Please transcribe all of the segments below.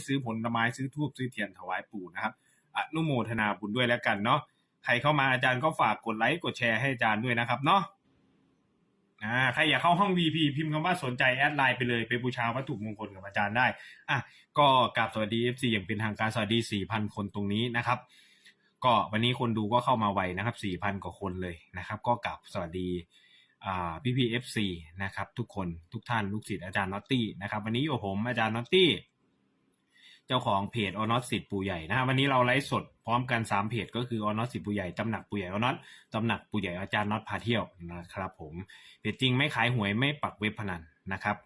ไปซื้อผลไม้ซื้อทูบซื้อเทียนถวายปู่นะครับอนุโมทนาบุญด้วยแล้วกันเนาะใครเข้ามาอาจารย์ก็ฝากกดไลค์กดแชร์ให้อาจารย์ด้วยนะครับเนาะอ่าใครอยากเข้าห้อง VP พิมพ์คำว่าสนใจแอดไลน์ไปเลยไปบูชาวัตถุมงคลกับอาจารย์ได้อะก็กราบสวัสดี FC อย่างเป็นทางการสวัสดี 4,000 คนตรงนี้นะครับ ก็วันนี้คนดูก็เข้ามาไวนะครับ 4,000 กว่าคนเลยนะครับ ก็กราบสวัสดีอ่าพี่พีเอฟซีนะครับ ทุกคนทุกท่านลูกศิษย์อาจารย์น็อตตี้นะครับ วันนี้อยู่ผมอาจารย์น็อตตี้ เจ้าของเพจออนอตสิทธิ์ปู่ใหญ่นะฮะวันนี้เราไลฟ์สดพร้อมกัน3เพจก็คือออนอตสิทธิ์ปู่ใหญ่ตำหนักปู่ใหญ่ออนอตตำหนักปู่ใหญ่อาจารย์น็อตพาเที่ยวนะครับผมเพจจริงไม่ขายหวยไม่ปักเว็บพนันนะครับ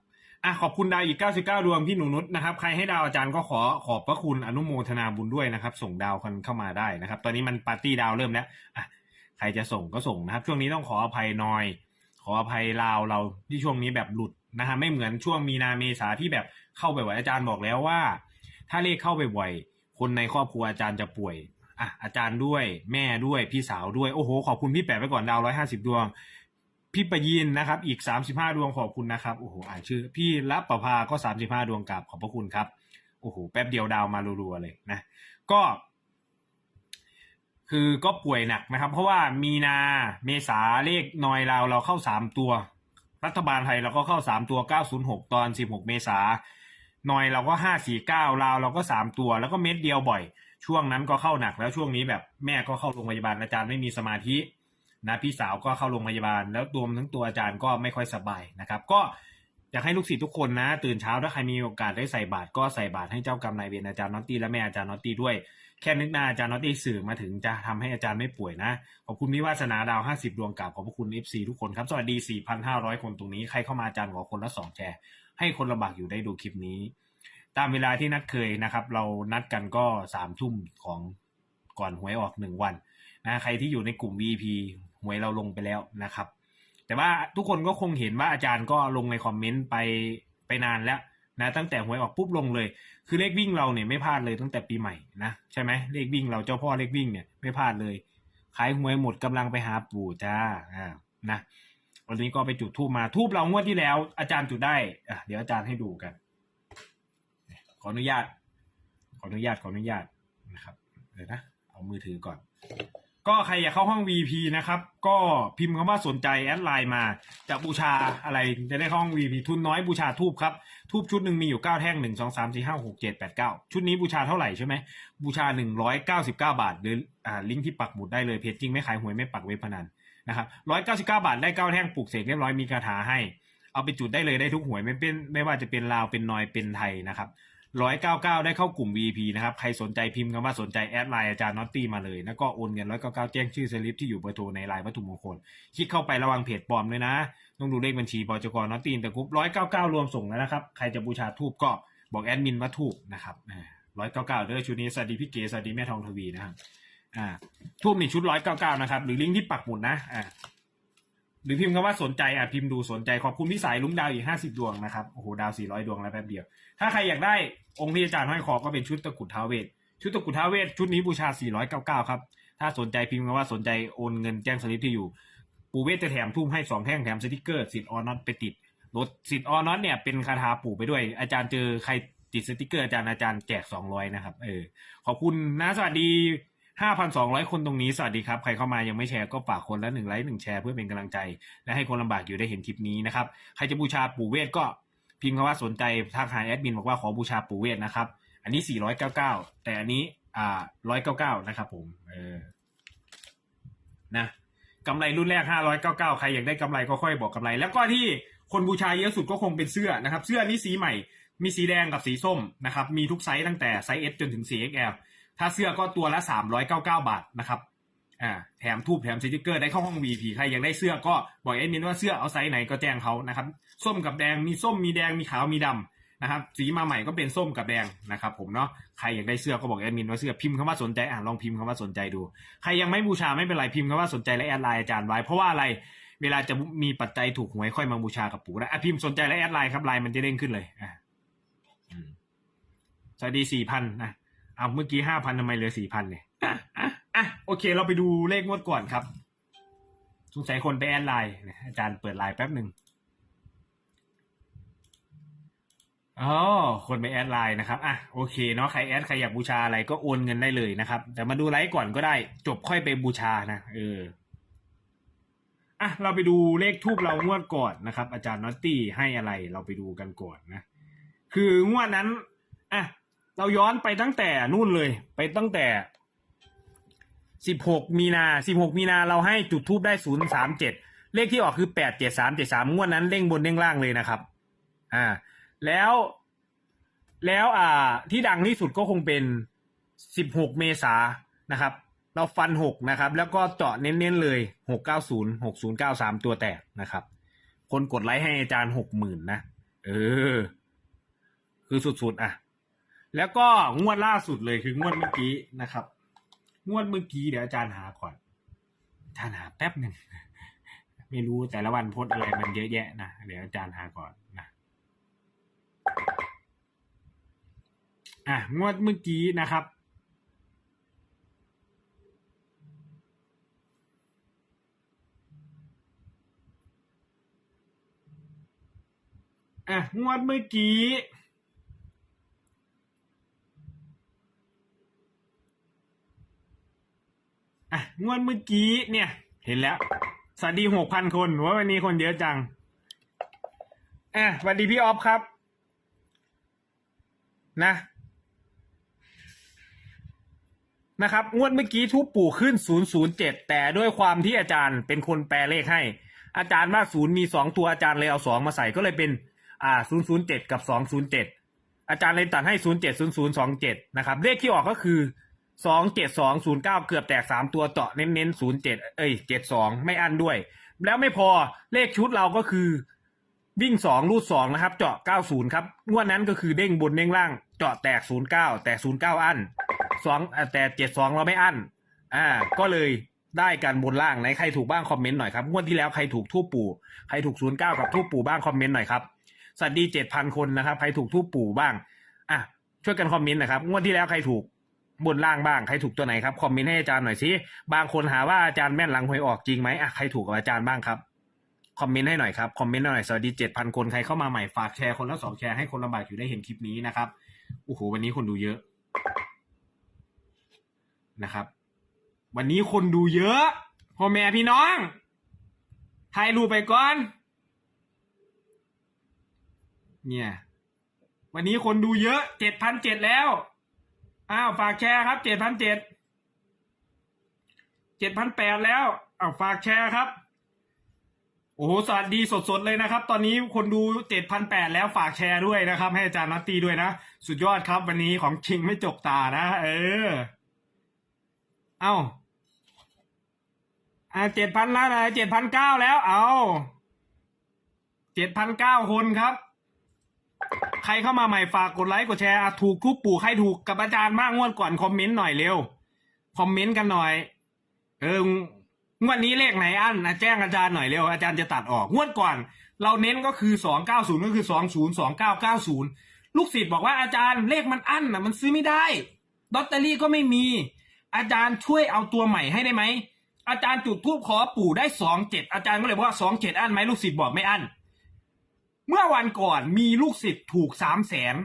อะขอบคุณดาวอีก 99 ดวงพี่หนูนุชนะครับใครให้ดาวอาจารย์ก็ขอขอบพระคุณอนุโมทนาบุญด้วยนะครับ ส่งดาวกันเข้ามาได้นะครับ ตอนนี้มันปาร์ตี้ดาวเริ่มแล้วอะใครจะส่งก็ส่งนะครับ ช่วงนี้ต้องขออภัยนอย ขออภัยลาวเราที่ช่วงนี้แบบหลุดนะฮะไม่เหมือนช่วงมีนาเมษาที่แบบเข้าไปบ่อยอาจารย์บอกแล้วว่า ถ้าเลขเข้าไปบ่อย คนในครอบครัวอาจารย์จะป่วยอะอาจารย์ด้วยแม่ด้วยพี่สาวด้วย โอ้โห ขอบคุณพี่แปะไปก่อนดาวร้อยห้าสิบดวง พี่ประยินนะครับ อีกสามสิบห้าดวงขอบคุณนะครับโอ้โหอ่านชื่อ พี่รับประภาก็สามสิบห้าดวงกราบขอบพระคุณครับโอ้โหแป๊บเดียวดาวมารัวๆเลยนะ ก็คือก็ป่วยหนักนะครับ เพราะว่ามีนาเมษาเลขนอยเราเราเข้าสามตัว รัฐบาลไทยเราก็เข้าสามตัวเก้าศูนย์หกตอนสิบหกเมษา นอยเราก็ห้าสี่เก้าลาวเราก็สามตัว แล้วก็เม็ดเดียวบ่อย ช่วงนั้นก็เข้าหนักแล้วช่วงนี้แบบแม่ก็เข้าโรงพยาบาลอาจารย์ไม่มีสมาธินะพี่สาวก็เข้าโรงพยาบาล แล้วรวมทั้งตัวอาจารย์ก็ไม่ค่อยสบายนะครับ ก็อยากให้ลูกศิษย์ทุกคนนะ ตื่นเช้าถ้าใครมีโอกาสได้ใส่บาตรก็ใส่บาตรให้เจ้ากรรมนายเวรอาจารย์น็อตตี้และแม่อาจารย์น็อตตี้ด้วย แค่นึกหน้าอาจารย์น็อตตี้สื่อมาถึงจะทำให้อาจารย์ไม่ป่วยนะ ขอบคุณพี่วาสนาดาว 50 ดวงกราบขอบพระคุณ FC ทุกคนครับ สวัสดี 4,500 คนตรงนี้ ใครเข้ามาอาจารย์ขอคนละสองแชร์ ให้คนลำบากอยู่ได้ดูคลิปนี้ ตามเวลาที่นัดเคยนะครับ เรานัดกันก็สามทุ่มของก่อนหวยออกหนึ่งวันนะใครที่อยู่ในกลุ่ม VP หวยเราลงไปแล้วนะครับ แต่ว่าทุกคนก็คงเห็นว่าอาจารย์ก็ลงในคอมเมนต์ไปไปนานแล้ว นะตั้งแต่หวยออกปุ๊บลงเลย คือเลขวิ่งเราเนี่ยไม่พลาดเลยตั้งแต่ปีใหม่นะใช่ไหมเลขวิ่งเราเจ้าพ่อเลขวิ่งเนี่ยไม่พลาดเลยขายหวยหมดกำลังไปหาปู่จ้าอ่านะวันนี้ก็ไปจุดทูบมาทูบเรางวดที่แล้ว อาจารย์จุดได้อะเดี๋ยวอาจารย์ให้ดูกัน ขออนุญาต ขออนุญาตขออนุญาตนะครับเดี๋ยวนะเอามือถือก่อน ก็ใครอยากเข้าห้อง VP นะครับ ก็พิมพ์คำว่าสนใจแอดไลน์มาจะบูชาอะไรจะได้เข้าห้อง VP ทุนน้อยบูชาทูบครับ ทูบชุดหนึ่งมีอยู่เก้าแท่งหนึ่งสองสามสี่ห้าหกเจ็ดแปดเก้าชุดนี้บูชาเท่าไหร่ใช่ไหมบูชาหนึ่งร้อยเก้าสิบเก้าบาท หรืออ่าลิงก์ที่ปักหมุดได้เลยเพจจริงไม่ขายหวยไม่ปักเว็บพนันนะครับร้อยเก้าสิบเก้าบาทได้เก้าแท่งปลูกเสกเรียบร้อยมีคาถาให้ เอาไปจุดได้เลยได้ทุกหวยไม่เป็นไม่ว่าจะเป็นลาวเป็นนอยเป็นไทยนะครับ ร้อยเก้าเก้าได้เข้ากลุ่ม VP นะครับ ใครสนใจพิมพ์คำว่าสนใจแอดไลน์อาจารย์น็อตตี้มาเลย แล้วก็โอนเงินร้อยเก้าเก้าแจ้งชื่อสลิปที่อยู่เบอร์โทรในไลน์วัตถุมงคล คลิกเข้าไประวังเพจปลอมด้วยนะ ต้องดูเลขบัญชีบจกน็อตตี้แต่กรุ๊ปร้อยเก้าเก้ารวมส่งแล้วนะครับ ใครจะบูชาทูบก็บอกแอดมินว่าทูบนะครับร้อยเก้าเก้าเด้อชุดนี้สวัสดีพี่เก๋สวัสดีแม่ทองทวีนะครับอ่าทูบนี่ชุดร้อยเก้าเก้านะครับ หรือลิงก์ที่ปักหมุดนะอ่า หรือพิมพ์คำว่าสนใจอะพิมพ์ดูสนใจขอบคุณพี่สายลุ้มดาวอีกห้าสิบดวงนะครับโอ้โหดาวสี่ร้อยดวงแล้วแป๊บเดียว ถ้าใครอยากได้องค์ที่อาจารย์ห้อยคอก็เป็นชุดตะกุดท้าเวทชุดตะกุดท้าเวทชุดนี้บูชาสี่ร้อยเก้าเก้าครับ ถ้าสนใจพิมพ์คำว่าสนใจโอนเงินแจ้งสลิปที่อยู่ ปู่เวทจะแถมทุ่มให้สองแท่งแถมสติกเกอร์สิทธิ์ออนอตไปติดรถสิทธิ์ออนอตเนี่ยเป็นคาถาปู่ไปด้วย อาจารย์เจอใครติดสติกเกอร์อาจารย์อาจารย์แจกสองร้อยนะครับเออขอบคุณนะสวัสดี 5,200 คนตรงนี้ สวัสดีครับ ใครเข้ามายังไม่แชร์ก็ฝากคนละหนึ่งไลค์หนึ่งแชร์เพื่อเป็นกำลังใจ และให้คนลำบากอยู่ได้เห็นคลิปนี้นะครับ ใครจะบูชาปู่เวทก็พิมพ์คำว่าสนใจทางหาแอดมินบอกว่าขอบูชาปู่เวทนะครับ อันนี้ 499 แต่อันนี้อ่า199 นะครับผม เออ นะกำไรรุ่นแรก 599 ใครอยากได้กำไรก็ค่อยบอกกำไร แล้วก็ที่คนบูชาเยอะสุดก็คงเป็นเสื้อนะครับ เสื้อนี้สีใหม่ มีสีแดงกับสีส้มนะครับ มีทุกไซส์ตั้งแต่ไซส์ S จนถึง 4XL ถ้าเสื้อก็ตัวละ 399 บาทนะครับอ่าแถมทูบแถมสติกเกอร์ได้เข้าห้อง VP ใครอยากได้เสื้อก็บอกเอ็ดมินว่าเสื้อเอาไซส์ไหนก็แจ้งเขานะครับ ส้มกับแดงมีส้มมีแดงมีขาวมีดำนะครับ สีมาใหม่ก็เป็นส้มกับแดงนะครับ ผมเนาะใครอยากได้เสื้อก็บอกแอดมินว่าเสื้อพิมพ์คำว่าสนใจอ่านลองพิมพ์คำว่าสนใจดู ใครยังไม่บูชาไม่เป็นไรพิมพ์คำว่าสนใจและแอดไลน์อาจารย์ไว้เพราะว่าอะไรเวลาจะมีปัจจัยถูกหวยค่อยมาบูชากับปู่นะอะพิมพ์สนใจและแอดไลน์ครับไลน์มันจะเด้งขึ้นเลยอะอืมสวัสดีสี่พันนะ เอาเมื่อกี้ห้าพันทำไมเหลือสี่พันเนี่ยอะอะอะโอเค เราไปดูเลขงวดก่อนครับ สงสัยคนไปแอดไลน์นะอาจารย์เปิดไลน์แป๊บหนึ่งอ๋อคนไปแอดไลน์นะครับ อะโอเคเนาะใครแอดใครอยากบูชาอะไรก็โอนเงินได้เลยนะครับ แต่มาดูไลฟ์ก่อนก็ได้ จบค่อยไปบูชานะเอออะเราไปดูเลขทูบเรางวดก่อนนะครับ อาจารย์นอตตี้ให้อะไรเราไปดูกันก่อนนะ คืองวดนั้นอะ เราย้อนไปตั้งแต่นู่นเลย ไปตั้งแต่สิบหกมีนาสิบหกมีนาเราให้จุดทูบได้ศูนย์สามเจ็ดเลขที่ออกคือแปดเจ็ดสามเจ็ดสามงวดนั้นเด้งบนเด้งล่างเลยนะครับ อ่า แล้วแล้วอ่า ที่ดังที่สุดก็คงเป็นสิบหกเมษานะครับ เราฟันหกนะครับ แล้วก็เจาะเน้นๆเลยหกเก้าศูนย์หกศูนย์เก้าสามตัวแตกนะครับ คนกดไลค์ให้อาจารย์หกหมื่นนะ เออ คือสุดๆ อะ แล้วก็งวดล่าสุดเลยคืองวดเมื่อกี้นะครับ งวดเมื่อกี้เดี๋ยวอาจารย์หาก่อนอาจารย์หาแป๊บหนึ่งไม่รู้แต่ละวันโพสอะไรมันเยอะแยะนะเดี๋ยวอาจารย์หาก่อนนะอะงวดเมื่อกี้นะครับอะงวดเมื่อกี้ อะงวดเมื่อกี้เนี่ย เห็นแล้ว สวัสดีหกพันคนว่าวันนี้คนเยอะจังอะสวัสดีพี่ออฟครับ นะ นะครับ งวดเมื่อกี้ทุบปู่ขึ้น 007 แต่ด้วยความที่อาจารย์เป็นคนแปลเลขให้ อาจารย์ว่าศูนย์มีสองตัวอาจารย์เลยเอาสองมาใส่ก็เลยเป็น อ่า 007 กับ 207 อาจารย์เลยตัดให้ 070027 นะครับ เลขที่ออกก็คือ 27209เก้าเกือบแตก3ตัวเจาะเน้นๆ07เจ็ดเอ้ย72ไม่อันด้วย แล้วไม่พอเลขชุดเราก็คือวิ่งสองรูดสองนะครับ เจาะเก้าศูนย์ครับงวดนั้นก็คือเด้งบนเด้งล่าง เจาะแตกศูนย์เก้าแต่ศูนย์เก้าอันสองแต่เจ็ดสองเราไม่อันอ่า ก็เลยได้กันบนล่างไหนใครถูกบ้างคอมเมนต์หน่อยครับงวดที่แล้วใครถูกทูปปู่ใครถูกศูนย์เก้ากับทูปปู่บ้างคอมเมนต์หน่อยครับสวัสดีเจ็ดพันคนนะครับใครถูกทูปปู่บ้างอะช่วยกันคอมเมนต์นะครับงวดที่แล้วใครถูก บนล่างบ้างใครถูกตัวไหนครับคอมเมนต์ให้อาจารย์หน่อยสิบางคนหาว่าอาจารย์แม่นหลังหวยออกจริงไหมอะใครถูกกับอาจารย์บ้างครับคอมเมนต์ให้หน่อยครับคอมเมนต์หน่อยสวัสดีเจ็ดพันคนใครเข้ามาใหม่ฝากแชร์คนละสองแชร์ให้คนลำบากอยู่ได้เห็นคลิปนี้นะครับโอ้โหวันนี้คนดูเยอะนะครับ วันนี้คนดูเยอะพ่อแม่พี่น้องถ่ายรูปไปก่อน เนี่ย วันนี้คนดูเยอะเจ็ดพันเจ็ดแล้ว อ้าวฝากแชร์ครับเจ็ดพันเจ็ดเจ็ดพันแปดแล้วอ้าวฝากแชร์ครับ โอ้โหสวัสดีสดๆเลยนะครับ ตอนนี้คนดูเจ็ดพันแปดแล้วฝากแชร์ด้วยนะครับ ให้อาจารย์นัตตีด้วยนะ สุดยอดครับ วันนี้ของจริงไม่จกตานะ เออ เอาอ่าเจ็ดพันแล้วนะเจ็ดพันเก้าแล้ว เอาเจ็ดพันเก้าคนครับ ใครเข้ามาใหม่ฝากกดไลค์กดแชร์ถูกทุกปู่ใครถูกกับอาจารย์มากงวดก่อนคอมเมนต์หน่อยเร็ว คอมเมนต์กันหน่อย เอองวดนี้เลขไหนอันนแจ้งอาจารย์หน่อยเร็วอาจารย์จะตัดออกงวดก่อน เราเน้นก็คือสองเก้าศูนย์ก็คือสองศูนย์สองเก้าเก้าศูนย์ลูกศิษย์บอกว่าอาจารย์เลขมันอั้นนะมันซื้อไม่ได้ลอตเตอรี่ก็ไม่มี อาจารย์ช่วยเอาตัวใหม่ให้ได้ไหมอาจารย์จุดทูบขอปู่ได้สองเจ็ดอาจารย์ก็เลยบอกว่าสองเจ็ดอั้นไหมลูกศิษย์บอกไม่อั้น เมื่อวันก่อนมีลูกศิษย์ถูกสามแสน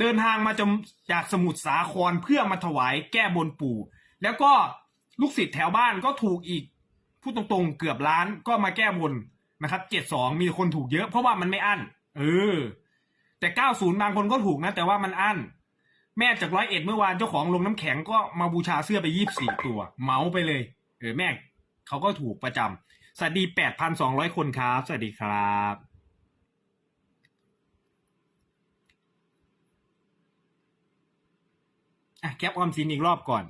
เดินทางมาจากสมุทรสาครเพื่อมาถวายแก้บนปู่ แล้วก็ลูกศิษย์แถวบ้านก็ถูกอีกพูดตรงๆเกือบล้านก็มาแก้บนนะครับเจ็ดสองมีคนถูกเยอะเพราะว่ามันไม่อั้นเออ แต่เก้าศูนย์บางคนก็ถูกนะ แต่ว่ามันอั้น แม่จากร้อยเอ็ดเมื่อวานเจ้าของลงน้ำแข็งก็มาบูชาเสื้อไปยี่สิบสี่ตัว เมาไปเลย เออแม่เขาก็ถูกประจำสวัสดีแปดพันสองร้อยคนครับ สวัสดีครับ อะแคปออมสินอีกรอบก่อน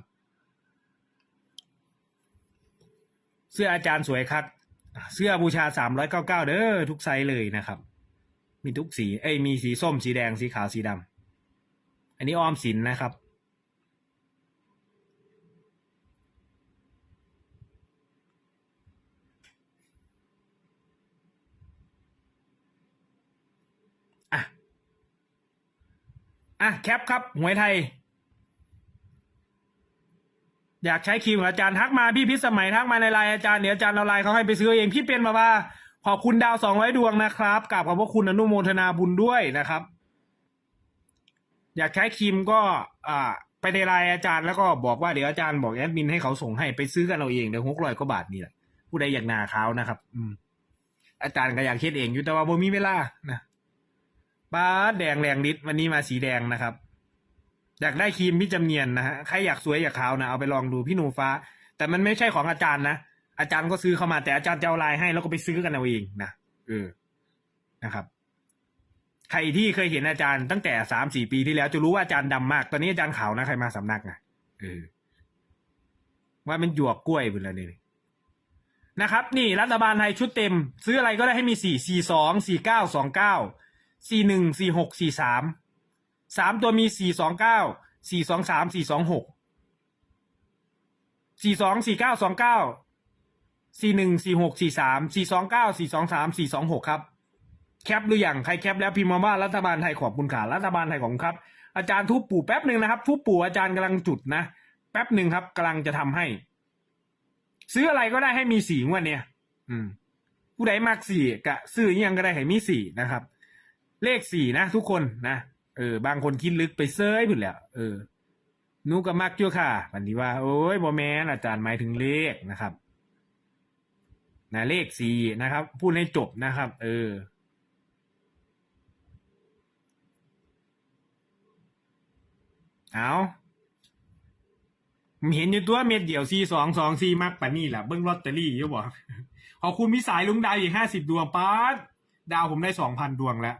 เสื้ออาจารย์สวยครับเสื้อบูชาสามร้อยเก้าเก้าเด้อทุกไซส์เลยนะครับ มีทุกสี เอ้ยมีสีส้มสีแดงสีขาวสีดำอันนี้ออมสินนะครับอะอะแคปครับหวยไทย อยากใช้ครีมองอาจารย์ทักมาพี่พิสมัยทักมาในไลน์อาจารย์เดี๋ยวอาจารย์เอาไลน์เขาให้ไปซื้อเองพี่เป็นมาว่า ขอบคุณดาวสองร้อยดวงนะครับกราบขอบพระคุณอนุโมทนาบุญด้วยนะครับ อยากใช้ครีมก็อ่าไปในไลน์อาจารย์แล้วก็บอกว่าเดี๋ยวอาจารย์บอกแอดมินให้เขาส่งให้ไปซื้อกันเอาเองเดี๋ยวหกร้อยกว่าบาทนี่แหละผู้ใดอยากนาเขานะครับ อืม อาจารย์ก็อยากเฮ็ดเองอยู่แต่ว่าบ่มีเวลานะป้าแดงแรงนิดวันนี้มาสีแดงนะครับ อยากได้ครีมพี่จำเนียนนะฮะใครอยากสวยอยากขาวนะเอาไปลองดูพี่หนูฟ้า แต่มันไม่ใช่ของอาจารย์นะอาจารย์ก็ซื้อเข้ามาแต่อาจารย์จะเอาลายให้แล้วก็ไปซื้อกันเอาเองนะเออนะครับใครที่เคยเห็นอาจารย์ตั้งแต่สามสี่ปีที่แล้วจะรู้ว่าอาจารย์ดำมาก ตอนนี้อาจารย์ขาวนะใครมาสำนักนะเออว่ามันหยวกกล้วยไปแล้วนี่นะครับ นี่รัฐบาลไทยชุดเต็ม ซื้ออะไรก็ได้ให้มีสี่สี่สองสี่เก้าสองเก้าสี่หนึ่งสี่หกสี่สาม สามตัวมีสี่สองเก้าสี่สองสามสี่สองหกสี่สองสี่เก้าสองเก้าสี่หนึ่งสี่หกสี่สามสี่สองเก้าสี่สองสามสี่สองหกครับ แคปหรืออยังใครแคปแล้วพิมพ์มาว่ารัฐบาลไทยขอบคุณค่ะรัฐบาลไทยขอบคุณครับ อาจารย์ทุบปู่แป๊บหนึ่งนะครับ ทุบปู่อาจารย์กำลังจุดนะ แป๊บหนึ่งครับกำลังจะทำให้ ซื้ออะไรก็ได้ให้มีสีงวันเนี่ย อืม ผู้ใดมักสี่กะซื้ออยังก็ได้ให้มีสี่นะครับ เลขสี่นะทุกคนนะ เออบางคนคิดลึกไปเซยพุ่นแหล้วเออนูก็มักอยู่ค่ะวันนี้ว่า โอ้ยบอแมนอาจารย์หมายถึงเลขนะครับนะเลขสี่นะครับ พูดให้จบนะครับ เออ เอาเห็นอยู่ตัวเม็ดเดี่ยวซีสองสองซีมักปะนี่แหละเบิ้งลอตเตอรี่อยู่บ่ขอบคุณมิสายลุงดาวอีกห้าสิบดวงป้าดดาวผมได้สองพันดวงแล้ว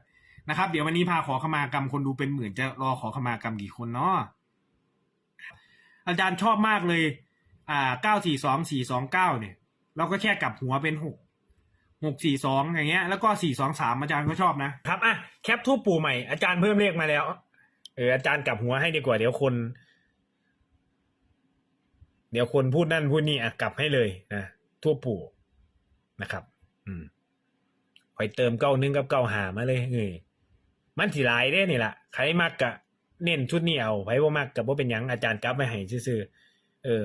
นะครับ เดี๋ยววันนี้พาขอขมากรรมคนดูเป็นหมื่นจะรอขอขมากรรมกี่คนเนาะอาจารย์ชอบมากเลย อ่าเก้าสี่สองสี่สองเก้าเนี่ย เราก็แค่กลับหัวเป็นหกหกสี่สองอย่างเงี้ย แล้วก็สี่สองสามอาจารย์ก็ชอบนะครับอะแคปทูปปูใหม่อาจารย์เพิ่มเลขมาแล้วเอออาจารย์กลับหัวให้ดีกว่าเดี๋ยวคน เดี๋ยวคนพูดนั่นพูดนี่อะกลับให้เลยนะทั่วปู่นะครับ อืมคอยเติมเก้านึงกับเก้าหามาเลยเอ้ย มันสิหลายเด้นี่ละใครมักกะเน้นชุดนี้เอาไผบ่ามักกับบ่เป็นยังอาจารย์กลับไปให้ซื่อเออ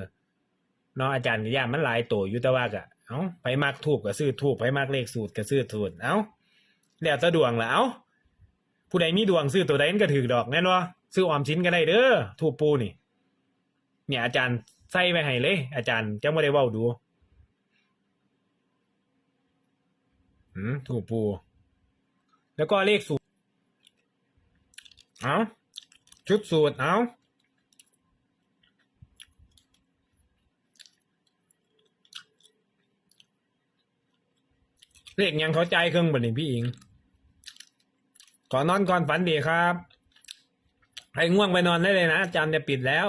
เนาะอาจารย์ก็ย่ามันหลายตัวอยู่แต่ว่ากะเอ้าไผมักทูบก็ซื้อทูบไผมักเลขสูตรก็ซื้อสูตรเอ้าแล้วแต่ดวงล่ะเอ้าผู้ใดมีดวงซื้อตัวใดมันก็ถือดอกแน่นวะซื้อออมสินก็ได้เด้อถูกปูนี่ เนี่ย อาจารย์ใส่ไปให้เลย อาจารย์จะไม่ได้เว้าดูอืมถูกปู แล้วก็เลขสูตร เอาชุดสูตรเอาเลขยังเข้าใจเครื่องบันนี้พี่อิงก่อนนอนก่อนฝันดีครับให้ง่วงไปนอนได้เลยนะอาจารย์จะปิดแล้ว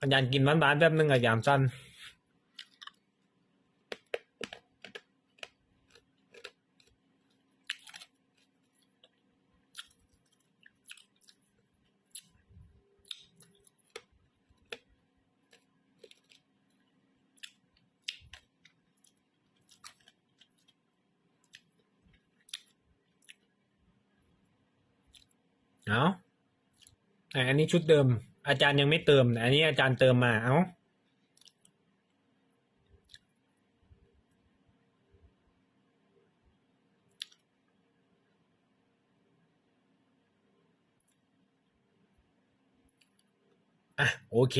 อาจารย์กินหวานๆแป๊บนึงอาจารย์สั้น เอาอะอันนี้ชุดเดิม อาจารย์ยังไม่เติมอันนี้อาจารย์เติมมา เอาอะโอเค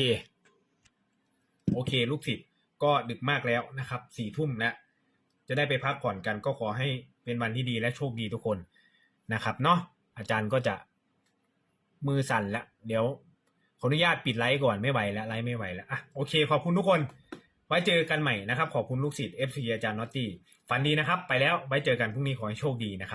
โอเค ลูกศิษย์ก็ดึกมากแล้วนะครับสี่ทุ่มแล้วจะได้ไปพักผ่อนกันก็ขอให้เป็นวันที่ดีและโชคดีทุกคนนะครับเนาะอาจารย์ก็จะ มือสั่นแล้วเดี๋ยวขออนุญาตปิดไลฟ์ก่อนไม่ไหวแล้วไลฟ์ไม่ไหวแล้วอะโอเค ขอบคุณทุกคน ไว้เจอกันใหม่นะครับ ขอบคุณลูกศิษย์เอฟซีอาจารย์น็อตตี้ฝันดีนะครับ ไปแล้วไว้เจอกันพรุ่งนี้ขอให้โชคดีนะครับ